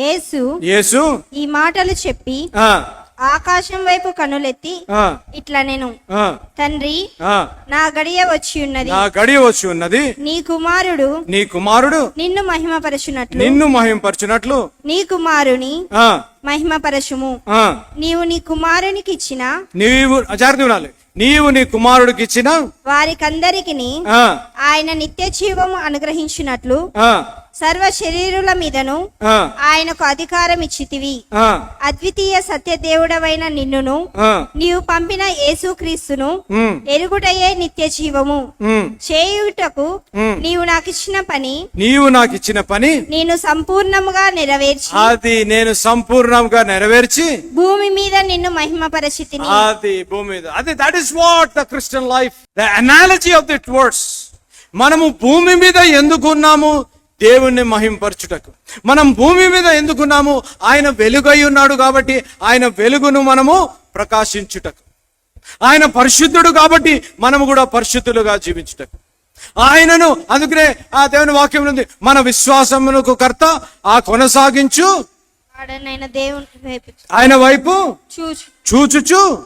యేసు యేసు ఈ మాటలు చెప్పి ఆకాశం వైపు కనులెత్తి ఇట్లా నేను తండ్రి. నా గడియ వచ్చి ఉన్నది. నా గడియ వచ్చి ఉన్నది. నీ కుమారుడు నీ కుమారుడు నిన్ను మహిమపరచునట్లు. నిన్ను మహింపరచునట్లు నీ కుమారుని మహిమపరచుము. నీవు నీ కుమారునికి ఇచ్చిన నీవు జాగ్రత్త వినాలి నీవు నీ కుమారుడికి ఇచ్చిన వారికందరికి ఆయన నిత్య జీవము అనుగ్రహించినట్లు సర్వ శరీరుల మీదను ఆయనకు అధికారం ఇచ్చితివి అద్వితీయ సత్యదేవుడవైన నిన్నును ఆ, నీవు పంపిన యేసుక్రీస్తును ఉమ్, ఎరుగుటయే నిత్య జీవము చేయుటకు. నీవు నాకిచ్చిన పని నీవు నాకు ఇచ్చిన పని నేను సంపూర్ణముగా నెరవేర్చి అది నేను సంపూర్ణంగా నెరవేర్చి భూమి మీద నిన్ను మహిమపరచితిని. అది భూమి మీద. అది that is what the Christian life the analogy of that words మనము భూమి మీద ఎందుకున్నాము దేవుణ్ణి మహింపరచుటకు. మనం భూమి మీద ఎందుకున్నాము? ఆయన వెలుగై ఉన్నాడు కాబట్టి ఆయన వెలుగును మనము ప్రకాశించుటకు. ఆయన పరిశుద్ధుడు కాబట్టి మనము కూడా పరిశుద్ధులుగా జీవించుటకు. ఆయనను అందుకనే ఆ దేవుని వాక్యం ఉంది మన విశ్వాసమునకు కర్త ఆ కొనసాగించు. ఆయన వైపు చూచు. చూచుచు.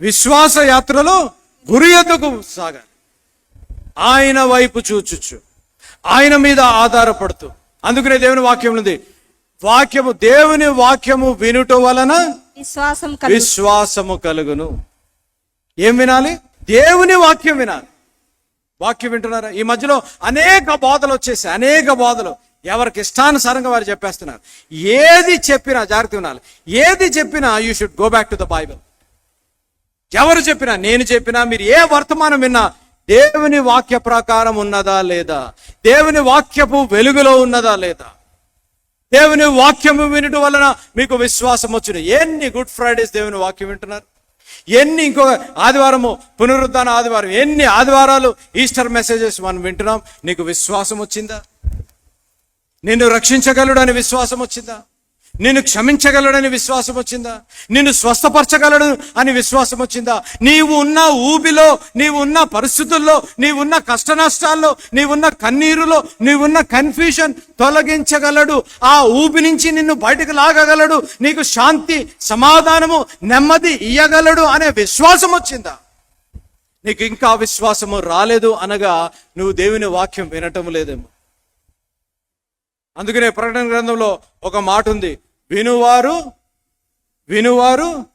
విశ్వాస యాత్రలో గురి ఎద్దుకు సాగాలి. ఆయన వైపు చూచుచు. ఆయన మీద ఆధారపడుతూ. అందుకనే దేవుని వాక్యం ఉంది. వాక్యము దేవుని వాక్యము వినుట వలన విశ్వాసం విశ్వాసము కలుగును. ఏం వినాలి? దేవుని వాక్యం వినాలి. వాక్యం వింటున్నారా? ఈ మధ్యలో అనేక బోధలు వచ్చేసాయి. అనేక బోధలు. ఎవరికి ఇష్టానుసారంగా వారు చెప్పేస్తున్నారు. ఏది చెప్పినా జాగ్రత్త వినాలి. ఏది చెప్పినా you should go back to the Bible ఎవరు చెప్పినా నేను చెప్పినా మీరు ఏ వర్తమానం విన్నా దేవుని వాక్య ప్రకారం ఉన్నదా లేదా? దేవుని వాక్యపు వెలుగులో ఉన్నదా లేదా? దేవుని వాక్యము వినటం వలన మీకు విశ్వాసం వచ్చిన ఎన్ని గుడ్ ఫ్రైడేస్ దేవుని వాక్యం వింటున్నారు? ఎన్ని ఇంకో ఆదివారము పునరుద్ధాన ఆదివారం ఎన్ని ఆదివారాలు ఈస్టర్ మెసేజెస్ మనం వింటున్నాం? నీకు విశ్వాసం వచ్చిందా? నిన్ను రక్షించగలడని విశ్వాసం వచ్చిందా? నిన్ను క్షమించగలడని విశ్వాసం వచ్చిందా? నిన్ను స్వస్థపరచగలడు అని విశ్వాసం వచ్చిందా? నీవు ఉన్న ఊబిలో నీవున్న పరిస్థితుల్లో నీవున్న కష్ట నష్టాల్లో నీవున్న కన్నీరులో నీవున్న కన్ఫ్యూషన్ తొలగించగలడు. ఆ ఊబి నుంచి నిన్ను బయటకు లాగగలడు. నీకు శాంతి సమాధానము నెమ్మది ఇయ్యగలడు అనే విశ్వాసం వచ్చిందా? నీకు ఇంకా విశ్వాసము రాలేదు అనగా నువ్వు దేవుని వాక్యం వినటం లేదేమో. అందుకనే ప్రకటన గ్రంథంలో ఒక మాట ఉంది. వినువారు వినువారు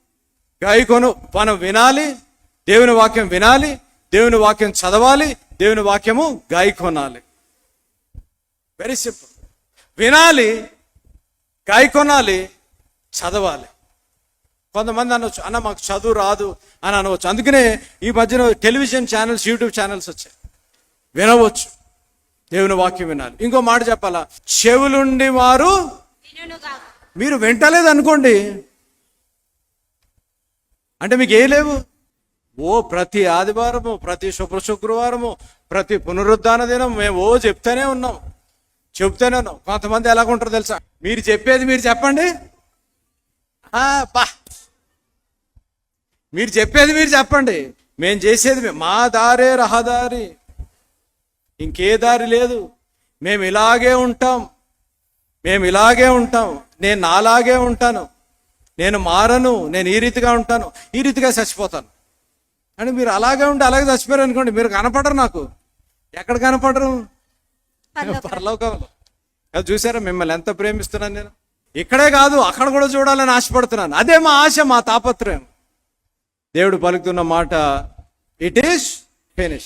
గాయకొను మనం వినాలి దేవుని వాక్యం వినాలి దేవుని వాక్యం చదవాలి దేవుని వాక్యము గాయకొనాలి వెరీ సింపుల్ వినాలి గాయకొనాలి చదవాలి. కొంతమంది అనవచ్చు అన్న మాకు చదువు రాదు అని అనవచ్చు. అందుకనే ఈ మధ్యన టెలివిజన్ ఛానల్స్ యూట్యూబ్ ఛానల్స్ వచ్చాయి. వినవచ్చు. దేవుని వాక్యం వినాలి. ఇంకో మాట చెప్పాలా? చెవులుండి వారు మీరు వింటలేదు అనుకోండి అంటే మీకు ఏ లేవు? ఓ ప్రతి ఆదివారము ప్రతి శుక్ర శుక్రవారము ప్రతి పునరుద్ధాన దినం మేము ఓ చెప్తూనే ఉన్నాం. చెప్తూనే ఉన్నాం. కొంతమంది ఎలాగుంటారు తెలుసా? మీరు చెప్పేది మీరు చెప్పండి. ఆ, పా మీరు చెప్పేది మీరు చెప్పండి. మేము చేసేది మా దారే రహదారి. ఇంకే దారి లేదు. మేము ఇలాగే ఉంటాం. మేము ఇలాగే ఉంటాం. నేను నాలాగే ఉంటాను. నేను మారను. నేను ఈ రీతిగా ఉంటాను. ఈ రీతిగా చచ్చిపోతాను. అని మీరు అలాగే ఉండి అలాగే చచ్చిపోయారు అనుకోండి మీరు కనపడరు నాకు. ఎక్కడ కనపడరు? పరలోకంలో చూసారా? మిమ్మల్ని ఎంత ప్రేమిస్తున్నాను నేను? ఇక్కడే కాదు అక్కడ కూడా చూడాలని ఆశపడుతున్నాను. అదే మా ఆశ మా తాపత్రయం. దేవుడు పలుకుతున్న మాట ఇట్ ఈస్ ఫినిష్